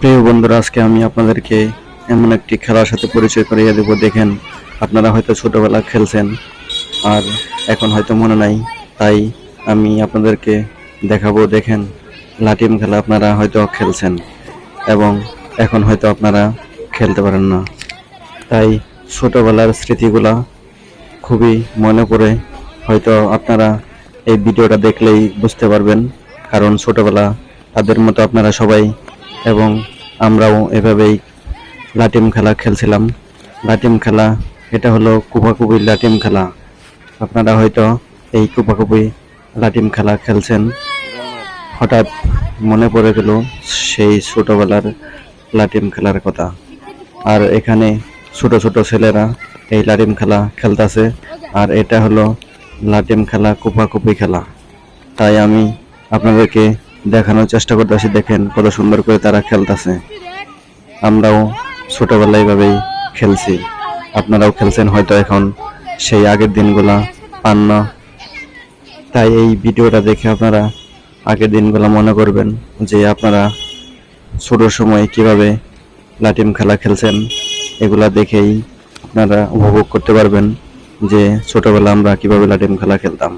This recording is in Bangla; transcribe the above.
প্রিয় বন্ধুরা, আজকে আমি আপনাদেরকে এমন একটি খেলার সাথে পরিচয় করিয়ে দেব। দেখেন, আপনারা হয়তো ছোটবেলা খেলছেন, আর এখন হয়তো মনে নাই, তাই আমি আপনাদেরকে দেখাবো। দেখেন, লাটিম খেলা আপনারা হয়তো খেলছেন, এবং এখন হয়তো আপনারা খেলতে পারেন না। তাই ছোটবেলার স্মৃতিগুলা খুবই মনে পড়ে, হয়তো আপনারা এই ভিডিওটা দেখলেই বুঝতে পারবেন, কারণ ছোটবেলা তাদের মতো আপনারা সবাই এবং আমরাও এভাবেই লাটিম খেলা খেলছিলাম। লাটিম খেলা, এটা হলো কুপাকুপি লাটিম খেলা। আপনারা হয়তো এই কুপাকুপি লাটিম খেলা খেলছেন। হঠাৎ মনে পড়ে গেল সেই ছোটোবেলার লাটিম খেলার কথা। আর এখানে ছোট ছোট ছেলেরা এই লাটিম খেলা খেলতেছে। আর এটা হলো লাটিম খেলা, কুপাকুপি খেলা। তাই আমি আপনাদেরকে দেখানোর চেষ্টা করতেছি দেখেন কত সুন্দর করে তারা খেলতেছে। আমরাও ছোটবেলায় এভাবেই খেলছি। আপনারাও খেলছেন হয়তো এখন সেই আগের দিনগুলা পান না। তাই এই ভিডিওটা দেখে আপনারা আগের দিনগুলো মনে করবেন যে আপনারা ছোট সময় কীভাবে লাটিম খেলা খেলছেন, এগুলা দেখেই আপনারা উপভোগ করতে পারবেন যে ছোটবেলা আমরা কীভাবে লাটিম খেলা খেলতাম।